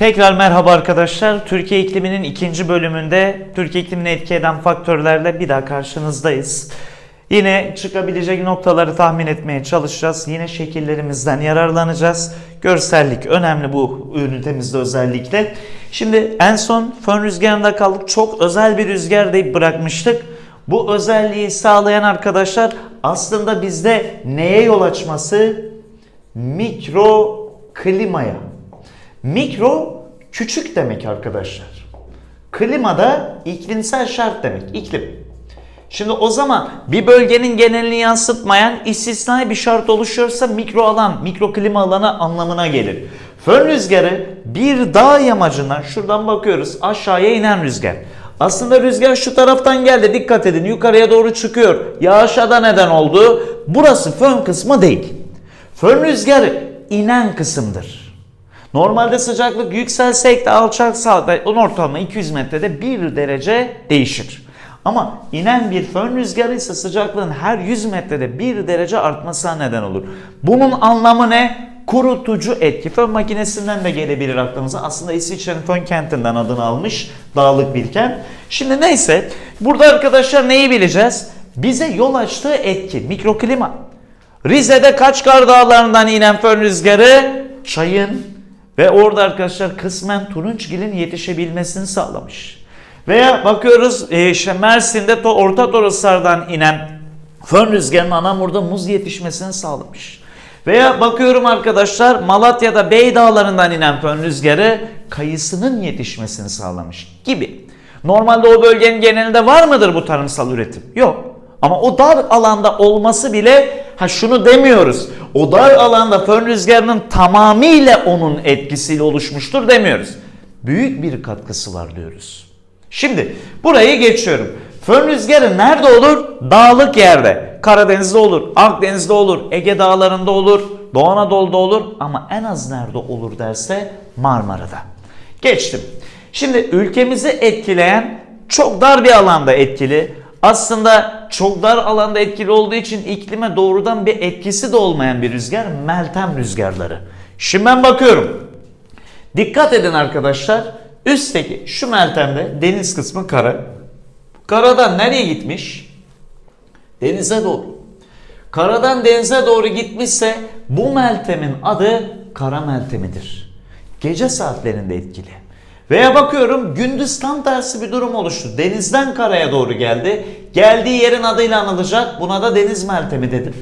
Tekrar merhaba arkadaşlar. Türkiye ikliminin ikinci bölümünde Türkiye iklimini etki eden faktörlerle bir daha karşınızdayız. Yine çıkabilecek noktaları tahmin etmeye çalışacağız. Yine şekillerimizden yararlanacağız. Görsellik önemli bu ünitemizde özellikle. Şimdi en son fön rüzgarında kaldık. Çok özel bir rüzgar deyip bırakmıştık. Bu özelliği sağlayan arkadaşlar aslında bizde neye yol açması? Mikro klimaya. Mikro küçük demek arkadaşlar. Klima da iklimsel şart demek. İklim. Şimdi o zaman bir bölgenin genelini yansıtmayan istisnai bir şart oluşuyorsa mikro alan, mikro klima alanı anlamına gelir. Fön rüzgarı bir dağ yamacından şuradan bakıyoruz aşağıya inen rüzgar. Aslında rüzgar şu taraftan geldi dikkat edin yukarıya doğru çıkıyor. Yağışa da neden oldu. Burası fön kısmı değil. Fön rüzgarı inen kısımdır. Normalde sıcaklık yükselsek de alçalsa da onun ortalama 200 metrede 1 derece değişir. Ama inen bir fön rüzgarı ise sıcaklığın her 100 metrede 1 derece artmasına neden olur. Bunun anlamı ne? Kurutucu etki. Fön makinesinden de gelebilir aklımıza. Aslında İsviçre'nin fön kentinden adını almış. Dağlık bir kent. Şimdi neyse burada arkadaşlar neyi bileceğiz? Bize yol açtığı etki. Mikroklima. Rize'de Kaçkar Dağları'ndan inen fön rüzgarı çayın ve orada arkadaşlar kısmen turunçgilin yetişebilmesini sağlamış. Veya bakıyoruz e, işte Mersin'de Orta Toroslardan inen fön rüzgarının Anamur'da muz yetişmesini sağlamış. Veya bakıyorum arkadaşlar Malatya'da Bey Dağları'ndan inen fön rüzgarı kayısının yetişmesini sağlamış gibi. Normalde o bölgenin genelinde var mıdır bu tarımsal üretim? Yok. Ama o dar alanda olması bile ha şunu demiyoruz. O dar alanda fön rüzgarının tamamıyla onun etkisiyle oluşmuştur demiyoruz. Büyük bir katkısı var diyoruz. Şimdi burayı geçiyorum. Fön rüzgarı nerede olur? Dağlık yerde. Karadeniz'de olur, Akdeniz'de olur, Ege dağlarında olur, Doğu Anadolu'da olur ama en az nerede olur derse Marmara'da. Geçtim. Şimdi ülkemizi etkileyen çok dar bir alanda etkili. Aslında çok dar alanda etkili olduğu için iklime doğrudan bir etkisi de olmayan bir rüzgar Meltem rüzgarları. Şimdi ben bakıyorum. Dikkat edin arkadaşlar. Üstteki şu Meltem'de deniz kısmı kara. Karadan nereye gitmiş? Denize doğru. Karadan denize doğru gitmişse bu Meltem'in adı kara Meltemidir. Gece saatlerinde etkili. Veya bakıyorum gündüz tam tersi bir durum oluştu. Denizden karaya doğru geldi. Geldiği yerin adıyla anılacak. Buna da deniz meltemi dedim.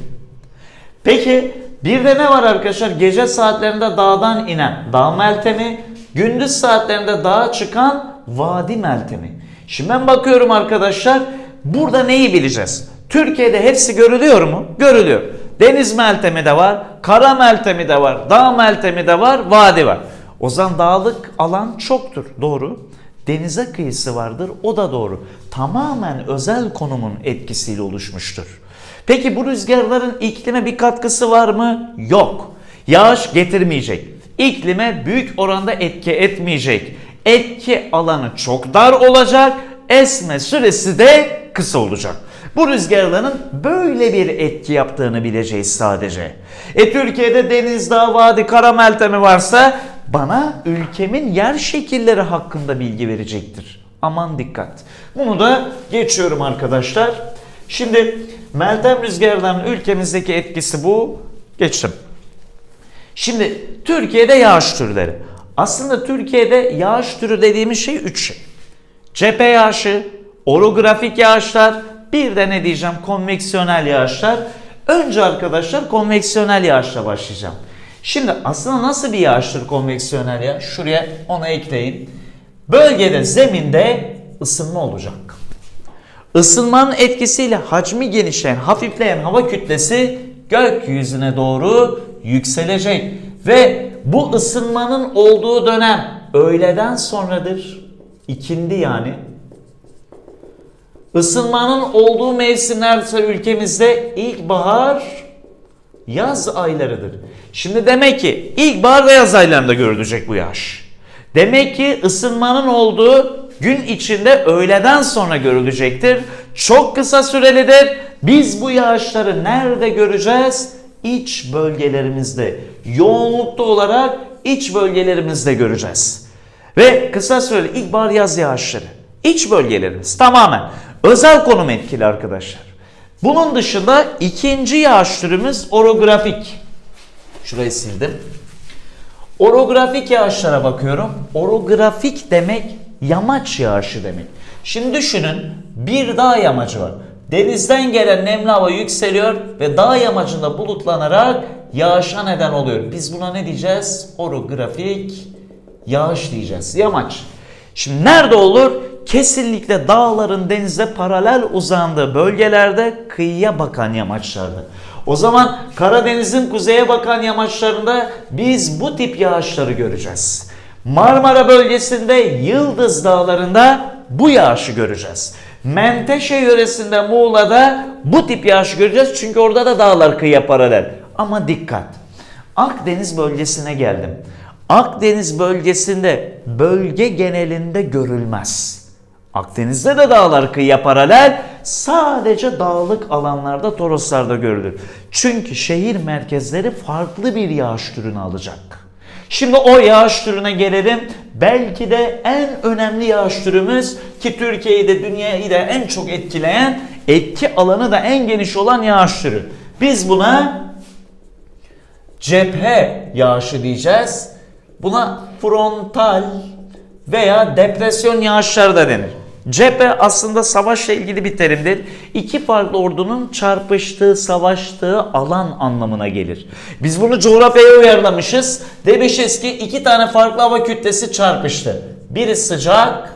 Peki bir de ne var arkadaşlar? Gece saatlerinde dağdan inen dağ meltemi, gündüz saatlerinde dağa çıkan vadi meltemi. Şimdi ben bakıyorum arkadaşlar burada neyi bileceğiz? Türkiye'de hepsi görülüyor mu? Görülüyor. Deniz meltemi de var, kara meltemi de var, dağ meltemi de var, vadi var. O zaman dağlık alan çoktur. Doğru. Denize kıyısı vardır. O da doğru. Tamamen özel konumun etkisiyle oluşmuştur. Peki bu rüzgarların iklime bir katkısı var mı? Yok. Yağış getirmeyecek. İklime büyük oranda etki etmeyecek. Etki alanı çok dar olacak. Esme süresi de kısa olacak. Bu rüzgarların böyle bir etki yaptığını bileceğiz sadece. E Türkiye'de deniz, dağ, vadi, kara meltemi varsa bana ülkemin yer şekilleri hakkında bilgi verecektir. Aman dikkat. Bunu da geçiyorum arkadaşlar. Şimdi Meltem rüzgarlarının ülkemizdeki etkisi bu. Geçtim. Şimdi Türkiye'de yağış türleri. Aslında Türkiye'de yağış türü dediğimiz şey 3 şey. Cephe yağışı, orografik yağışlar, bir de ne diyeceğim konveksiyonel yağışlar. Önce arkadaşlar konveksiyonel yağışla başlayacağım. Şimdi aslında nasıl bir yağıştır konveksiyonel yağış? Şuraya onu ekleyin. Bölgede zeminde ısınma olacak. Isınmanın etkisiyle hacmi genişleyen, hafifleyen hava kütlesi gökyüzüne doğru yükselecek. Ve bu ısınmanın olduğu dönem öğleden sonradır. İkindi yani. Isınmanın olduğu mevsimler ülkemizde ilkbahar, yaz aylarıdır. Şimdi demek ki ilkbahar ve yaz aylarında görülecek bu yağış. Demek ki ısınmanın olduğu gün içinde öğleden sonra görülecektir. Çok kısa sürelidir. Biz bu yağışları nerede göreceğiz? İç bölgelerimizde. Yoğunlukta olarak iç bölgelerimizde göreceğiz. Ve kısa süreli ilkbahar yaz yağışları. İç bölgelerimiz tamamen özel konum etkili arkadaşlar. Bunun dışında ikinci yağış türümüz orografik. Şurayı sildim. Orografik yağışlara bakıyorum. Orografik demek yamaç yağışı demek. Şimdi düşünün bir dağ yamacı var. Denizden gelen nemli hava yükseliyor ve dağ yamacında bulutlanarak yağışa neden oluyor. Biz buna ne diyeceğiz? Orografik yağış diyeceğiz. Yamaç. Şimdi nerede olur? Kesinlikle dağların denize paralel uzandığı bölgelerde kıyıya bakan yamaçlarda. O zaman Karadeniz'in kuzeye bakan yamaçlarında biz bu tip yağışları göreceğiz. Marmara bölgesinde Yıldız Dağları'nda bu yağışı göreceğiz. Menteşe yöresinde Muğla'da bu tip yağışı göreceğiz çünkü orada da dağlar kıyıya paralel. Ama dikkat. Akdeniz bölgesine geldim. Akdeniz bölgesinde bölge genelinde görülmez. Akdeniz'de de dağlar kıyıya paralel sadece dağlık alanlarda Toroslarda görülür. Çünkü şehir merkezleri farklı bir yağış türünü alacak. Şimdi o yağış türüne gelelim. Belki de en önemli yağış türümüz ki Türkiye'yi de dünyayı da en çok etkileyen, etki alanı da en geniş olan yağış türü. Biz buna cephe yağışı diyeceğiz. Buna frontal veya depresyon yağışları da denir. Cephe aslında savaşla ilgili bir terimdir. İki farklı ordunun çarpıştığı, savaştığı alan anlamına gelir. Biz bunu coğrafyaya uyarlamışız. Demişiz ki iki tane farklı hava kütlesi çarpıştı. Biri sıcak,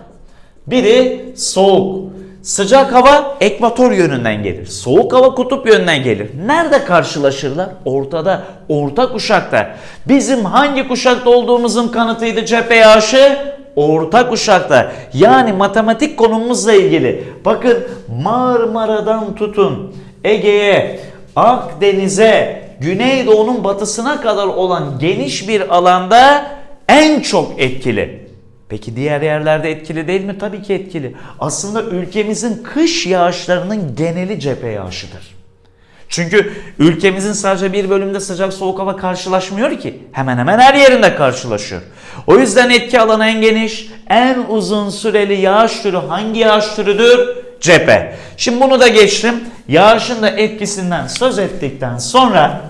biri soğuk. Sıcak hava ekvator yönünden gelir. Soğuk hava kutup yönünden gelir. Nerede karşılaşırlar? Ortada, orta kuşakta. Bizim hangi kuşakta olduğumuzun kanıtıydı cephe yağışı? Orta kuşakta. Yani matematik konumuzla ilgili. Bakın Marmara'dan tutun Ege'ye, Akdeniz'e, Güneydoğu'nun batısına kadar olan geniş bir alanda en çok etkili. Peki diğer yerlerde etkili değil mi? Tabii ki etkili. Aslında ülkemizin kış yağışlarının geneli cephe yağışıdır. Çünkü ülkemizin sadece bir bölümde sıcak soğuk hava karşılaşmıyor ki. Hemen hemen her yerinde karşılaşıyor. O yüzden etki alanı en geniş, en uzun süreli yağış türü hangi yağış türüdür? Cephe. Şimdi bunu da geçtim. Yağışın da etkisinden söz ettikten sonra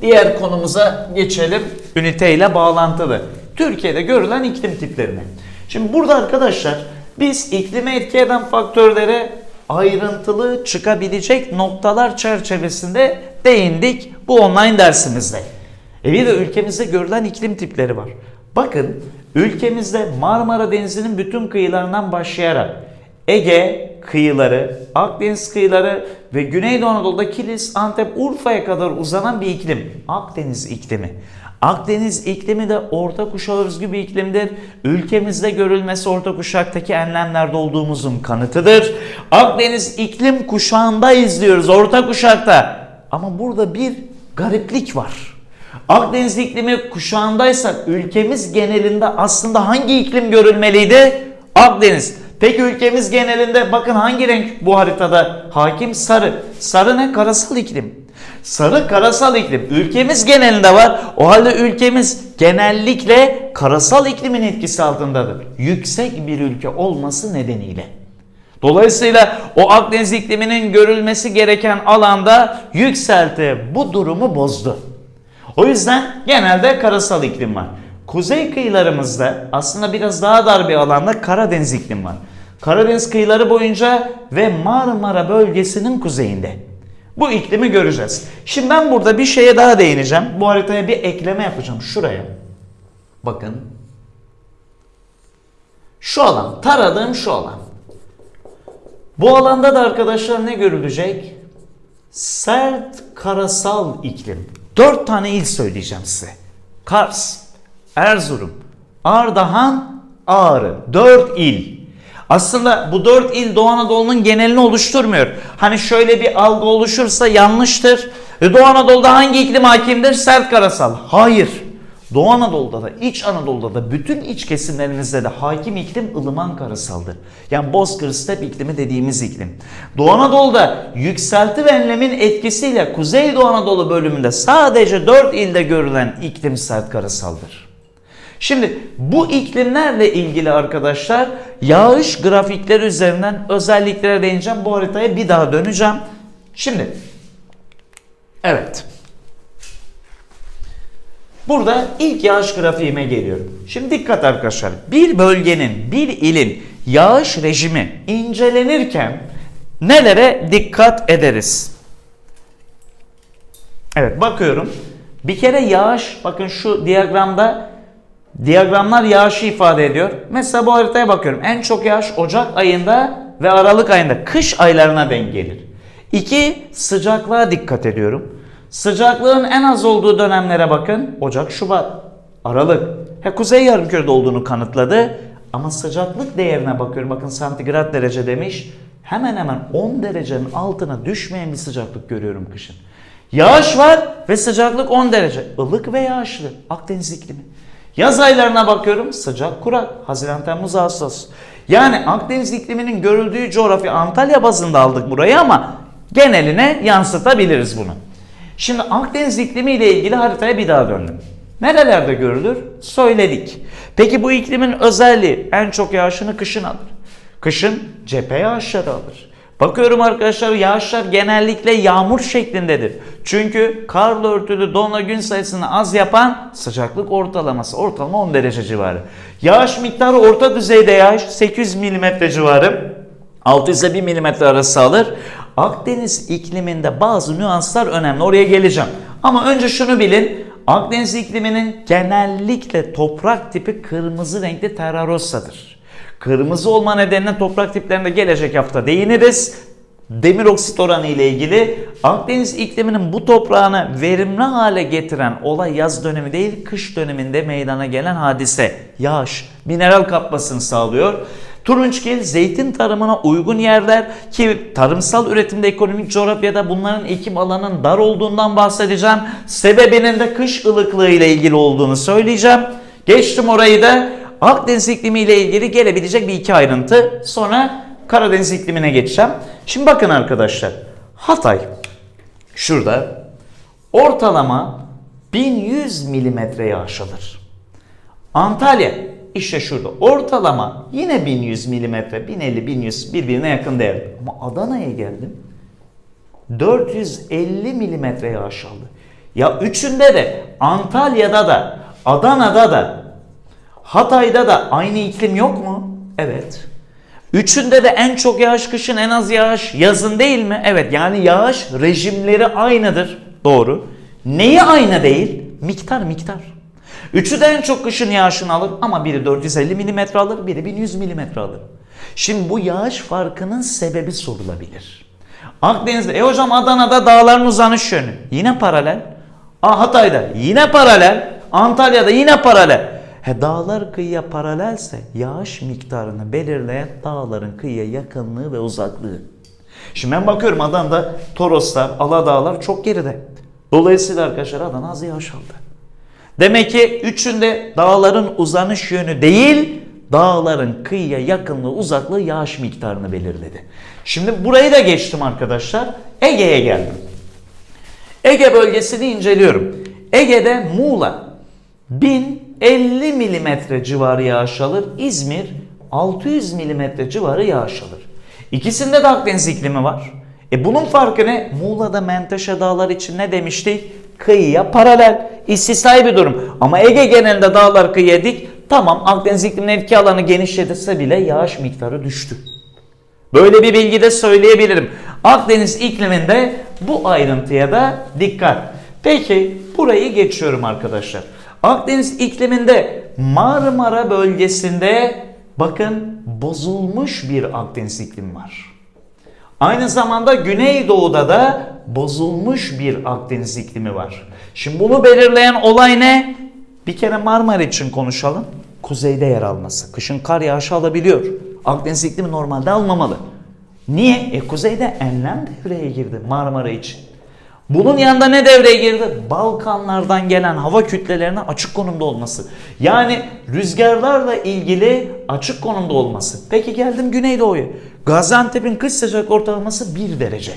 diğer konumuza geçelim. Üniteyle bağlantılı. Türkiye'de görülen iklim tiplerine. Şimdi burada arkadaşlar biz iklime etki eden faktörlere ayrıntılı çıkabilecek noktalar çerçevesinde değindik bu online dersimizde. E bir de ülkemizde görülen iklim tipleri var. Bakın ülkemizde Marmara Denizi'nin bütün kıyılarından başlayarak Ege kıyıları, Akdeniz kıyıları ve Güneydoğu Anadolu'da Kilis, Antep, Urfa'ya kadar uzanan bir iklim. Akdeniz iklimi. Akdeniz iklimi de orta kuşağa özgü bir iklimdir. Ülkemizde görülmesi orta kuşaktaki enlemlerde olduğumuzun kanıtıdır. Akdeniz iklim kuşağında izliyoruz orta kuşakta. Ama burada bir gariplik var. Akdeniz iklimi kuşağındaysak ülkemiz genelinde aslında hangi iklim görülmeliydi? Akdeniz. Peki ülkemiz genelinde bakın hangi renk bu haritada hakim? Sarı. Sarı ne? Karasal iklim. Sarı karasal iklim. Ülkemiz genelinde var. O halde ülkemiz genellikle karasal iklimin etkisi altındadır. Yüksek bir ülke olması nedeniyle. Dolayısıyla o Akdeniz ikliminin görülmesi gereken alanda yükselti bu durumu bozdu. O yüzden genelde karasal iklim var. Kuzey kıyılarımızda aslında biraz daha dar bir alanda Karadeniz iklim var. Karadeniz kıyıları boyunca ve Marmara bölgesinin kuzeyinde. Bu iklimi göreceğiz. Şimdi ben burada bir şeye daha değineceğim. Bu haritaya bir ekleme yapacağım şuraya. Bakın. Şu alan, taradığım şu alan. Bu alanda da arkadaşlar ne görülecek? Sert karasal iklim. Dört tane il söyleyeceğim size. Kars, Erzurum, Ardahan, Ağrı. Dört il. Aslında bu dört il Doğu Anadolu'nun genelini oluşturmuyor. Hani şöyle bir algı oluşursa yanlıştır. E Doğu Anadolu'da hangi iklim hakimdir? Sert karasal. Hayır. Doğu Anadolu'da da, İç Anadolu'da da, bütün iç kesimlerimizde de hakim iklim ılıman karasaldır. Yani bozkır step iklimi dediğimiz iklim. Doğu Anadolu'da yükselti ve enlemin etkisiyle Kuzeydoğu Anadolu bölümünde sadece 4 ilde görülen iklim sert karasaldır. Şimdi bu iklimlerle ilgili arkadaşlar yağış grafikleri üzerinden özelliklere değineceğim. Bu haritaya bir daha döneceğim. Şimdi evet. Burada ilk yağış grafiğime geliyorum. Şimdi dikkat arkadaşlar. Bir bölgenin, bir ilin yağış rejimi incelenirken nelere dikkat ederiz? Evet bakıyorum. Bir kere yağış bakın şu diyagramda diyagramlar yağışı ifade ediyor. Mesela bu haritaya bakıyorum. En çok yağış Ocak ayında ve Aralık ayında kış aylarına denk gelir. İki sıcaklığa dikkat ediyorum. Sıcaklığın en az olduğu dönemlere bakın. Ocak, Şubat, Aralık. He, Kuzey Yarımküre'de olduğunu kanıtladı. Ama sıcaklık değerine bakıyorum. Bakın santigrat derece demiş. Hemen hemen 10 derecenin altına düşmeyen bir sıcaklık görüyorum kışın. Yağış var ve sıcaklık 10 derece. Ilık ve yağışlı. Akdeniz iklimi. Yaz aylarına bakıyorum sıcak kurak. Haziran, Temmuz, Ağustos. Yani Akdeniz ikliminin görüldüğü coğrafya Antalya bazında aldık burayı ama geneline yansıtabiliriz bunu. Şimdi Akdeniz iklimi ile ilgili haritaya bir daha döndüm. Nerelerde görülür? Söyledik. Peki bu iklimin özelliği en çok yağışını kışın alır. Kışın cephe yağışları alır. Bakıyorum arkadaşlar yağışlar genellikle yağmur şeklindedir. Çünkü karla örtülü donla gün sayısını az yapan sıcaklık ortalaması. Ortalama 10 derece civarı. Yağış miktarı orta düzeyde yağış 800 mm civarı. 600 ile 1 mm arası alır. Akdeniz ikliminde bazı nüanslar önemli. Oraya geleceğim. Ama önce şunu bilin. Akdeniz ikliminin genellikle toprak tipi kırmızı renkli terra rossa'dır. Kırmızı olma nedeniyle toprak tiplerine gelecek hafta değiniriz. Demir oksit oranı ile ilgili Akdeniz ikliminin bu toprağını verimli hale getiren olay yaz dönemi değil kış döneminde meydana gelen hadise. Yağış, mineral kapmasını sağlıyor. Turunçgil zeytin tarımına uygun yerler ki tarımsal üretimde ekonomik coğrafyada bunların ekim alanının dar olduğundan bahsedeceğim. Sebebinin de kış ılıklığı ile ilgili olduğunu söyleyeceğim. Geçtim orayı da Akdeniz iklimi ile ilgili gelebilecek bir iki ayrıntı. Sonra Karadeniz iklimine geçeceğim. Şimdi bakın arkadaşlar. Hatay şurada ortalama 1100 milimetre yağış. Antalya işte şurada ortalama yine 1100 milimetre, 1050, 1100 birbirine yakın değer. Ama Adana'ya geldim. 450 milimetre yağış. Ya üçünde de Antalya'da da Adana'da da Hatay'da da aynı iklim yok mu? Evet. Üçünde de en çok yağış kışın en az yağış yazın değil mi? Evet yani yağış rejimleri aynıdır. Doğru. Neyi aynı değil? Miktar miktar. Üçü de en çok kışın yağışını alır ama biri 450 mm alır, biri 1100 mm alır. Şimdi bu yağış farkının sebebi sorulabilir. Akdeniz'de, e hocam Adana'da dağların uzanış yönü yine paralel. Aa, Hatay'da yine paralel. Antalya'da yine paralel. He dağlar kıyıya paralelse yağış miktarını belirleyen dağların kıyıya yakınlığı ve uzaklığı. Şimdi ben bakıyorum Adana'da Toroslar, Aladağlar çok geride. Dolayısıyla arkadaşlar Adana az yağış aldı. Demek ki üçünde dağların uzanış yönü değil, dağların kıyıya yakınlığı, uzaklığı yağış miktarını belirledi. Şimdi burayı da geçtim arkadaşlar. Ege'ye geldim. Ege bölgesini inceliyorum. Ege'de Muğla 1050 milimetre civarı yağış alır. İzmir 600 milimetre civarı yağış alır. İkisinde de Akdeniz iklimi var. E bunun farkı ne? Muğla'da Menteşe Dağlar için ne demiştik? Kıyıya paralel. İstisnai bir durum. Ama Ege genelinde dağlar kıyıya dik. Tamam Akdeniz ikliminin etki alanı genişlediyse bile yağış miktarı düştü. Böyle bir bilgi de söyleyebilirim. Akdeniz ikliminde bu ayrıntıya da dikkat. Peki burayı geçiyorum arkadaşlar. Akdeniz ikliminde Marmara bölgesinde bakın bozulmuş bir Akdeniz iklimi var. Aynı zamanda Güneydoğu'da da bozulmuş bir Akdeniz iklimi var. Şimdi bunu belirleyen olay ne? Bir kere Marmara için konuşalım. Kuzeyde yer alması. Kışın kar yağışı alabiliyor. Akdeniz iklimi normalde almamalı. Niye? E kuzeyde enlem devreye girdi Marmara için. Bunun yanında ne devreye girdi? Balkanlardan gelen hava kütlelerine açık konumda olması. Yani rüzgarlarla ilgili açık konumda olması. Peki geldim Güneydoğu'ya. Gaziantep'in kış sıcak ortalaması 1 derece.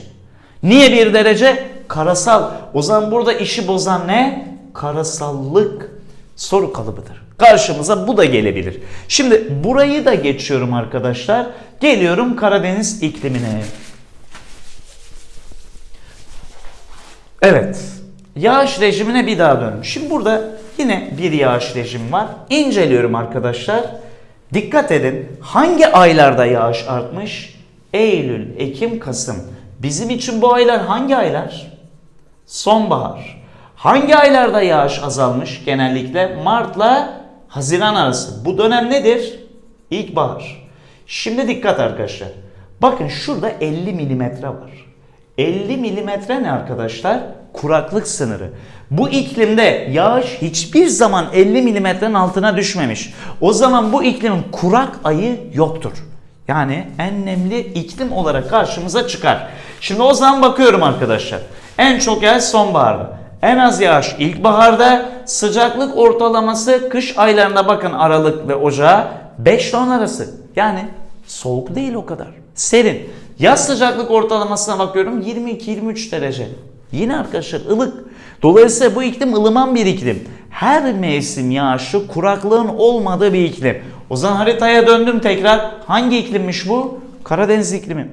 Niye 1 derece? Karasal. O zaman burada işi bozan ne? Karasallık soru kalıbıdır. Karşımıza bu da gelebilir. Şimdi burayı da geçiyorum arkadaşlar. Geliyorum Karadeniz iklimine. Evet. Yağış rejimine bir daha dön. Şimdi burada yine bir yağış rejimi var. İnceliyorum arkadaşlar. Dikkat edin. Hangi aylarda yağış artmış? Eylül, Ekim, Kasım. Bizim için bu aylar hangi aylar? Sonbahar. Hangi aylarda yağış azalmış? Genellikle Mart'la Haziran arası. Bu dönem nedir? İlkbahar. Şimdi dikkat arkadaşlar. Bakın şurada 50 milimetre var. 50 milimetre ne arkadaşlar? Kuraklık sınırı. Bu iklimde yağış hiçbir zaman 50 milimetrenin altına düşmemiş. O zaman bu iklimin kurak ayı yoktur. Yani en nemli iklim olarak karşımıza çıkar. Şimdi o zaman bakıyorum arkadaşlar. En çok yağış sonbaharda. En az yağış ilkbaharda. Sıcaklık ortalaması kış aylarında bakın Aralık ve Ocağı 5 10 arası. Yani soğuk değil o kadar. Serin. Yaz sıcaklık ortalamasına bakıyorum 22-23 derece. Yine arkadaşlar ılık. Dolayısıyla bu iklim ılıman bir iklim. Her mevsim yağışı kuraklığın olmadığı bir iklim. O zaman haritaya döndüm tekrar. Hangi iklimmiş bu? Karadeniz iklimi.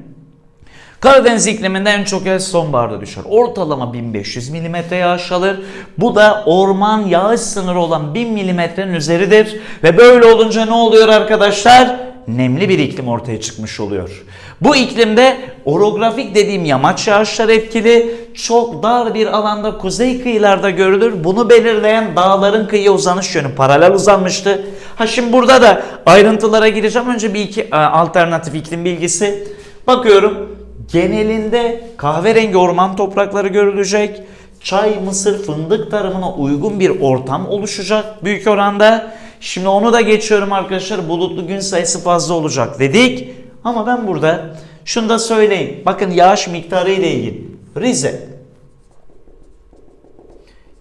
Karadeniz ikliminde en çok yağış sonbaharda düşer. Ortalama 1500 mm yağış alır. Bu da orman yağış sınırı olan 1000 mm'nin üzeridir. Ve böyle olunca ne oluyor arkadaşlar? Nemli bir iklim ortaya çıkmış oluyor. Bu iklimde orografik dediğim yamaç yağışlar etkili. Çok dar bir alanda kuzey kıyılarda görülür. Bunu belirleyen dağların kıyıya uzanış yönü paralel uzanmıştı. Ha şimdi burada da ayrıntılara gireceğim. Önce bir iki e, alternatif iklim bilgisi. Bakıyorum genelinde kahverengi orman toprakları görülecek. Çay, mısır, fındık tarımına uygun bir ortam oluşacak büyük oranda. Şimdi onu da geçiyorum arkadaşlar. Bulutlu gün sayısı fazla olacak dedik. Ama ben burada şunu da söyleyeyim. Bakın yağış miktarı ile ilgili. Rize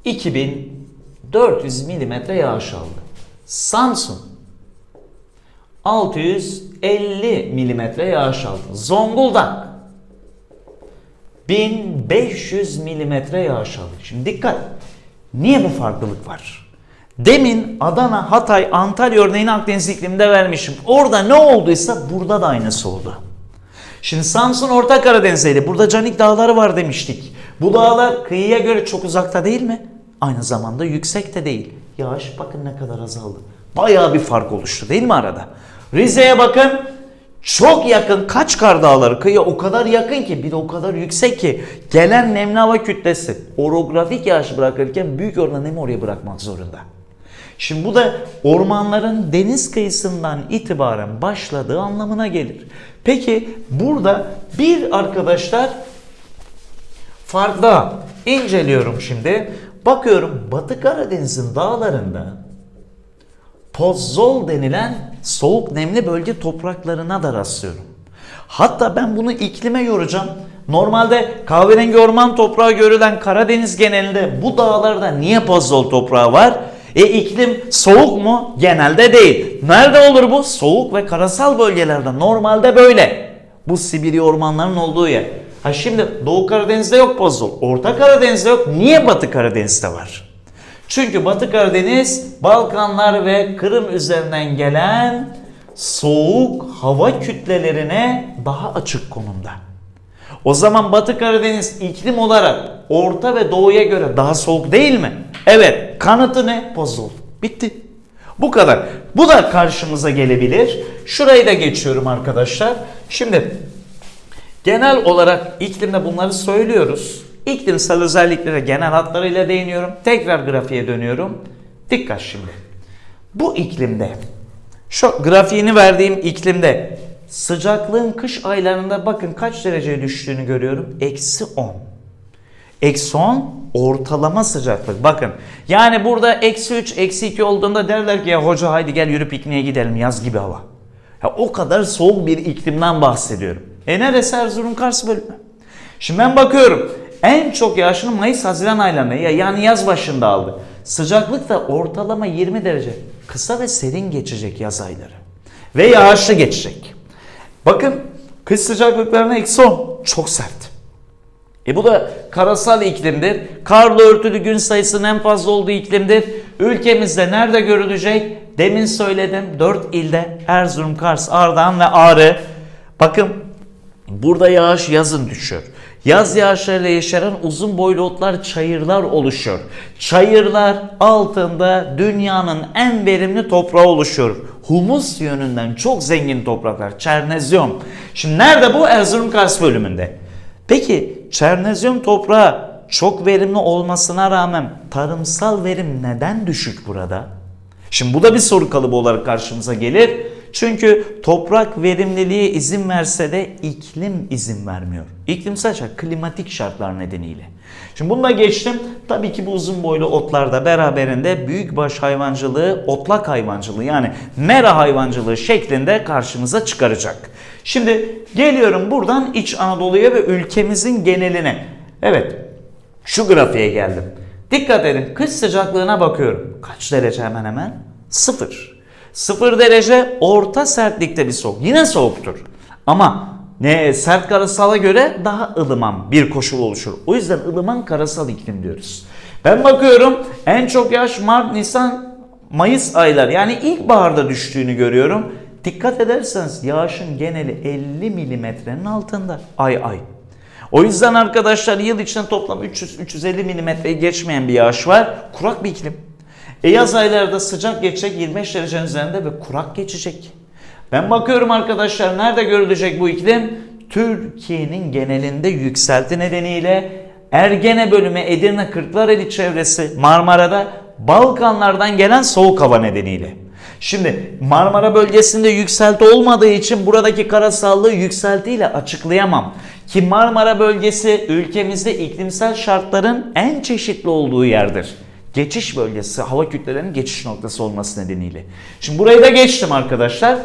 2400 milimetre yağış aldı. Samsun 650 milimetre yağış aldı. Zonguldak 1500 milimetre yağış aldı. Şimdi dikkat. Niye bu farklılık var? Demin Adana, Hatay, Antalya örneğini Akdeniz ikliminde vermişim. Orada ne olduysa burada da aynısı oldu. Şimdi Samsun Orta Karadeniz'deydi. Burada Canik Dağları var demiştik. Bu dağlar kıyıya göre çok uzakta değil mi? Aynı zamanda yüksek de değil. Yağış bakın ne kadar azaldı. Bayağı bir fark oluştu değil mi arada? Rize'ye bakın çok yakın Kaçkar Dağları kıyıya o kadar yakın ki bir de o kadar yüksek ki gelen nemli hava kütlesi orografik yağış bırakırken büyük oranda nemi oraya bırakmak zorunda. Şimdi bu da ormanların deniz kıyısından itibaren başladığı anlamına gelir. Peki burada bir arkadaşlar farklı inceliyorum şimdi. Bakıyorum Batı Karadeniz'in dağlarında Pozzol denilen soğuk nemli bölge topraklarına da rastlıyorum. Hatta ben bunu iklime yoracağım. Normalde kahverengi orman toprağı görülen Karadeniz genelinde bu dağlarda niye pozzol toprağı var? E iklim soğuk mu? Genelde değil. Nerede olur bu? Soğuk ve karasal bölgelerde. Normalde böyle. Bu Sibirya ormanlarının olduğu yer. Ha şimdi Doğu Karadeniz'de yok pozzol. Orta Karadeniz'de yok. Niye Batı Karadeniz'de var? Çünkü Batı Karadeniz Balkanlar ve Kırım üzerinden gelen soğuk hava kütlelerine daha açık konumda. O zaman Batı Karadeniz iklim olarak Orta ve Doğu'ya göre daha soğuk değil mi? Evet. Kanıtı ne? Pozol. Bitti. Bu kadar. Bu da karşımıza gelebilir. Şurayı da geçiyorum arkadaşlar. Şimdi genel olarak iklimde bunları söylüyoruz. İklimsel özelliklere genel hatlarıyla değiniyorum. Tekrar grafiğe dönüyorum. Dikkat şimdi. Bu iklimde şu grafiğini verdiğim iklimde sıcaklığın kış aylarında bakın kaç dereceye düştüğünü görüyorum. Eksi 10. Eksi 10 ortalama sıcaklık. Bakın yani burada eksi 3, eksi 2 olduğunda derler ki ya hoca haydi gel yürü pikniğe gidelim yaz gibi hava. Ya o kadar soğuk bir iklimden bahsediyorum. E neresi Erzurum Kars bölümü? Şimdi ben bakıyorum en çok yağışını Mayıs-Haziran aylarında yani yaz başında aldı. Sıcaklık da ortalama 20 derece. Kısa ve serin geçecek yaz ayları. Ve yağışlı geçecek. Bakın kış sıcaklıklarına eksi 10. Çok sert. E bu da karasal iklimdir. Karlı örtülü gün sayısının en fazla olduğu iklimdir. Ülkemizde nerede görülecek? Demin söyledim 4 ilde Erzurum, Kars, Ardahan ve Ağrı. Bakın burada yağış yazın düşüyor. Yaz yağışlarıyla yeşeren uzun boylu otlar, çayırlar oluşuyor. Çayırlar altında dünyanın en verimli toprağı oluşuyor. Humus yönünden çok zengin topraklar. Çernezyum. Şimdi nerede bu? Erzurum Kars bölümünde. Peki çernezyum toprağı çok verimli olmasına rağmen tarımsal verim neden düşük burada? Şimdi bu da bir soru kalıbı olarak karşımıza gelir. Çünkü toprak verimliliğe izin verse de iklim izin vermiyor. İklimsel şart, klimatik şartlar nedeniyle. Şimdi bununla geçtim. Tabii ki bu uzun boylu otlar da beraberinde büyükbaş hayvancılığı, otlak hayvancılığı yani mera hayvancılığı şeklinde karşımıza çıkaracak. Şimdi geliyorum buradan İç Anadolu'ya ve ülkemizin geneline. Evet şu grafiğe geldim. Dikkat edin kış sıcaklığına bakıyorum. Kaç derece hemen hemen? Sıfır. Sıfır derece orta sertlikte bir soğuk. Yine soğuktur. Ama ne sert karasala göre daha ılıman bir koşul oluşur. O yüzden ılıman karasal iklim diyoruz. Ben bakıyorum en çok yağış Mart, Nisan, Mayıs aylar yani ilkbaharda düştüğünü görüyorum. Dikkat ederseniz yağışın geneli 50 milimetrenin altında ay ay. O yüzden arkadaşlar yıl içinde toplam 300-350 milimetreyi geçmeyen bir yağış var. Kurak bir iklim. E yaz aylarda sıcak geçecek 25 derecenin üzerinde ve kurak geçecek. Ben bakıyorum arkadaşlar nerede görülecek bu iklim? Türkiye'nin genelinde yükselti nedeniyle Ergene bölümü Edirne Kırklareli çevresi Marmara'da Balkanlardan gelen soğuk hava nedeniyle. Şimdi Marmara bölgesinde yükselti olmadığı için buradaki karasallığı yükseltiyle açıklayamam. Ki Marmara bölgesi ülkemizde iklimsel şartların en çeşitli olduğu yerdir. Geçiş bölgesi, hava kütlelerinin geçiş noktası olması nedeniyle. Şimdi burayı da geçtim arkadaşlar.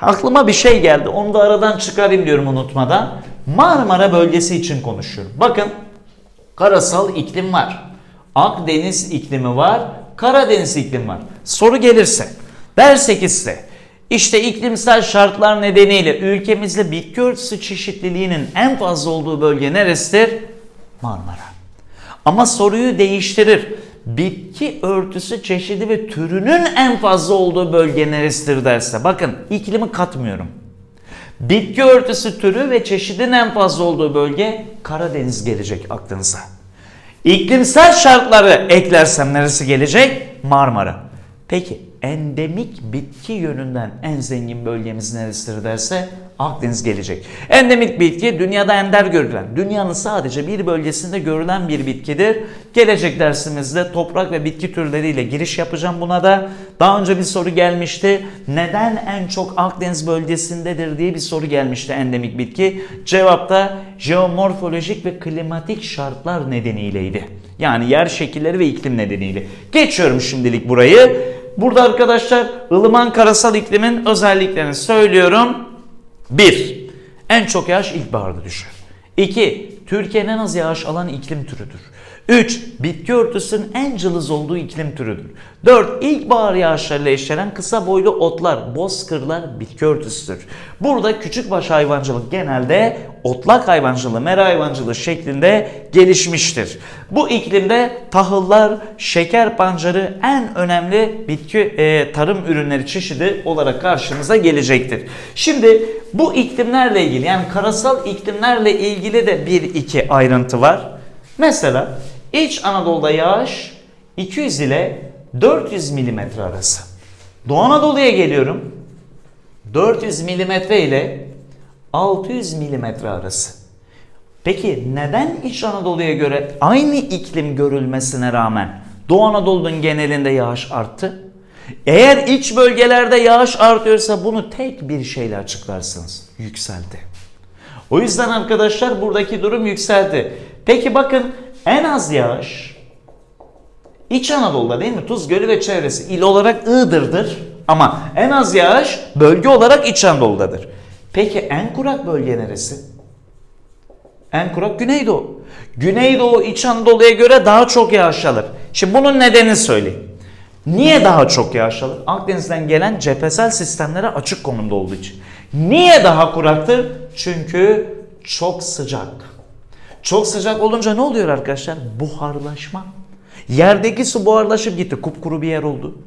Aklıma bir şey geldi. Onu da aradan çıkarayım diyorum unutmadan. Marmara bölgesi için konuşuyorum. Bakın karasal iklim var. Akdeniz iklimi var. Karadeniz iklimi var. Soru gelirse ise işte iklimsel şartlar nedeniyle ülkemizde bitki örtüsü çeşitliliğinin en fazla olduğu bölge neresidir? Marmara. Ama soruyu değiştirir. Bitki örtüsü çeşidi ve türünün en fazla olduğu bölge neresidir derse. Bakın iklimi katmıyorum. Bitki örtüsü türü ve çeşidin en fazla olduğu bölge Karadeniz gelecek aklınıza. İklimsel şartları eklersem neresi gelecek? Marmara. Peki endemik bitki yönünden en zengin bölgemiz neresidir derse Akdeniz gelecek. Endemik bitki dünyada ender görülen, dünyanın sadece bir bölgesinde görülen bir bitkidir. Gelecek dersimizde toprak ve bitki türleriyle giriş yapacağım buna da. Daha önce bir soru gelmişti. Neden en çok Akdeniz bölgesindedir diye bir soru gelmişti endemik bitki. Cevap da jeomorfolojik ve klimatik şartlar nedeniyleydi. Yani yer şekilleri ve iklim nedeniyle. Geçiyorum şimdilik burayı. Burada arkadaşlar ılıman karasal iklimin özelliklerini söylüyorum. 1. En çok yağış ilkbaharda düşer. 2. Türkiye'nin en az yağış alan iklim türüdür. 3. Bitki örtüsünün en cılız olduğu iklim türüdür. 4. İlkbahar yağışlarıyla eşlenen kısa boylu otlar, bozkırlar bitki örtüsüdür. Burada küçükbaş hayvancılık genelde otlak hayvancılığı, mera hayvancılığı şeklinde gelişmiştir. Bu iklimde tahıllar, şeker pancarı en önemli bitki e, tarım ürünleri çeşidi olarak karşımıza gelecektir. Şimdi bu iklimlerle ilgili yani karasal iklimlerle ilgili de bir iki ayrıntı var. Mesela İç Anadolu'da yağış 200 ile 400 milimetre arası. Doğu Anadolu'ya geliyorum. 400 milimetre ile 600 milimetre arası. Peki neden İç Anadolu'ya göre aynı iklim görülmesine rağmen Doğu Anadolu'nun genelinde yağış arttı? Eğer iç bölgelerde yağış artıyorsa bunu tek bir şeyle açıklarsınız. Yükseldi. O yüzden arkadaşlar buradaki durum yükseldi. Peki bakın en az yağış İç Anadolu'da değil mi? Tuz Gölü ve çevresi il olarak Iğdır'dır. Ama en az yağış bölge olarak İç Anadolu'dadır. Peki en kurak bölge neresi? En kurak Güneydoğu. Güneydoğu İç Anadolu'ya göre daha çok yağış alır. Şimdi bunun nedenini söyleyeyim. Niye daha çok yağış alır? Akdeniz'den gelen cephesel sistemlere açık konumda olduğu için. Niye daha kuraktır? Çünkü çok sıcak. Çok sıcak olunca ne oluyor arkadaşlar? Buharlaşma. Yerdeki su buharlaşıp gitti. Kupkuru bir yer oldu.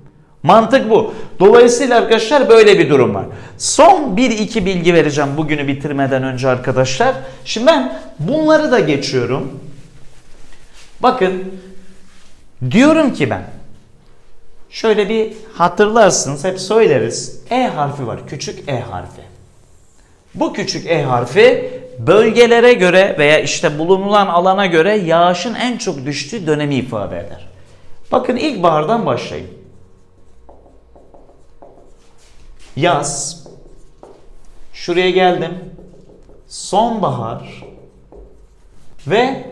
Mantık bu. Dolayısıyla arkadaşlar böyle bir durum var. Son 1-2 bilgi vereceğim bugünü bitirmeden önce arkadaşlar. Şimdi ben bunları da geçiyorum. Bakın diyorum ki ben şöyle bir hatırlarsınız hep söyleriz. E harfi var. Küçük E harfi. Bu küçük E harfi bölgelere göre veya işte bulunulan alana göre yağışın en çok düştüğü dönemi ifade eder. Bakın ilkbahardan başlayın. Yaz. Şuraya geldim. Sonbahar ve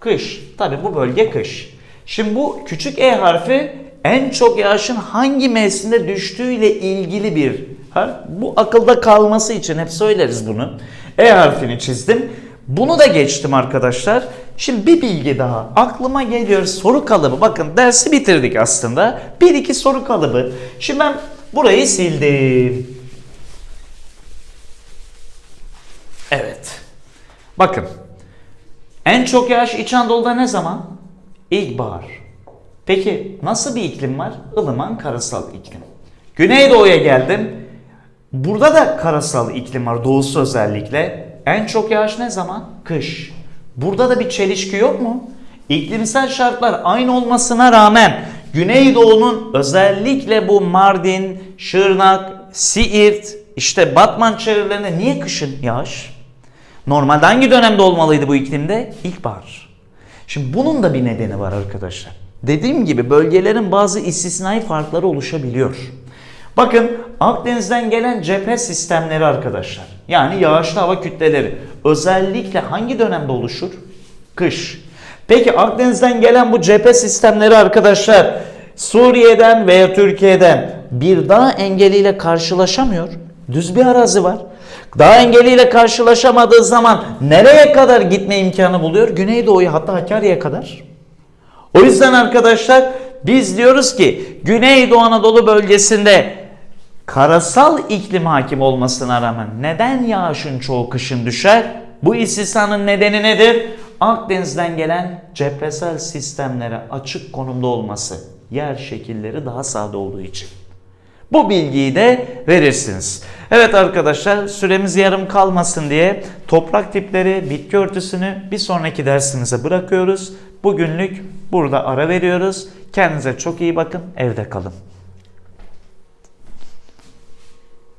kış. Tabi bu bölge kış. Şimdi bu küçük E harfi en çok yağışın hangi mevsimde düştüğüyle ilgili bir harf. Bu akılda kalması için hep söyleriz bunu. E harfini çizdim. Bunu da geçtim arkadaşlar. Şimdi bir bilgi daha. Aklıma geliyor soru kalıbı. Bakın dersi bitirdik aslında. Bir iki soru kalıbı. Şimdi ben burayı sildim. Evet. Bakın. En çok yağış İç Anadolu'da ne zaman? İlkbahar. Peki nasıl bir iklim var? Ilıman karasal iklim. Güneydoğu'ya geldim. Burada da karasal iklim var doğusu özellikle. En çok yağış ne zaman? Kış. Burada da bir çelişki yok mu? İklimsel şartlar aynı olmasına rağmen Güneydoğu'nun özellikle bu Mardin, Şırnak, Siirt, işte Batman çevrelerinde niye kışın yağış? Normalde hangi dönemde olmalıydı bu iklimde? İlkbahar. Şimdi bunun da bir nedeni var arkadaşlar. Dediğim gibi bölgelerin bazı istisnai farkları oluşabiliyor. Bakın Akdeniz'den gelen cephe sistemleri arkadaşlar. Yani yağışlı hava kütleleri özellikle hangi dönemde oluşur? Kış. Peki Akdeniz'den gelen bu cephe sistemleri arkadaşlar Suriye'den veya Türkiye'den bir dağ engeliyle karşılaşamıyor. Düz bir arazi var. Dağ engeliyle karşılaşamadığı zaman nereye kadar gitme imkanı buluyor? Güneydoğu'ya hatta Hakkari'ye kadar. O yüzden arkadaşlar biz diyoruz ki Güneydoğu Anadolu bölgesinde karasal iklim hakim olmasına rağmen neden yağışın çoğu kışın düşer? Bu istisnanın nedeni nedir? Akdeniz'den gelen cephisel sistemlere açık konumda olması. Yer şekilleri daha sade olduğu için. Bu bilgiyi de verirsiniz. Evet arkadaşlar süremiz yarım kalmasın diye toprak tipleri, bitki örtüsünü bir sonraki dersimize bırakıyoruz. Bugünlük burada ara veriyoruz. Kendinize çok iyi bakın. Evde kalın.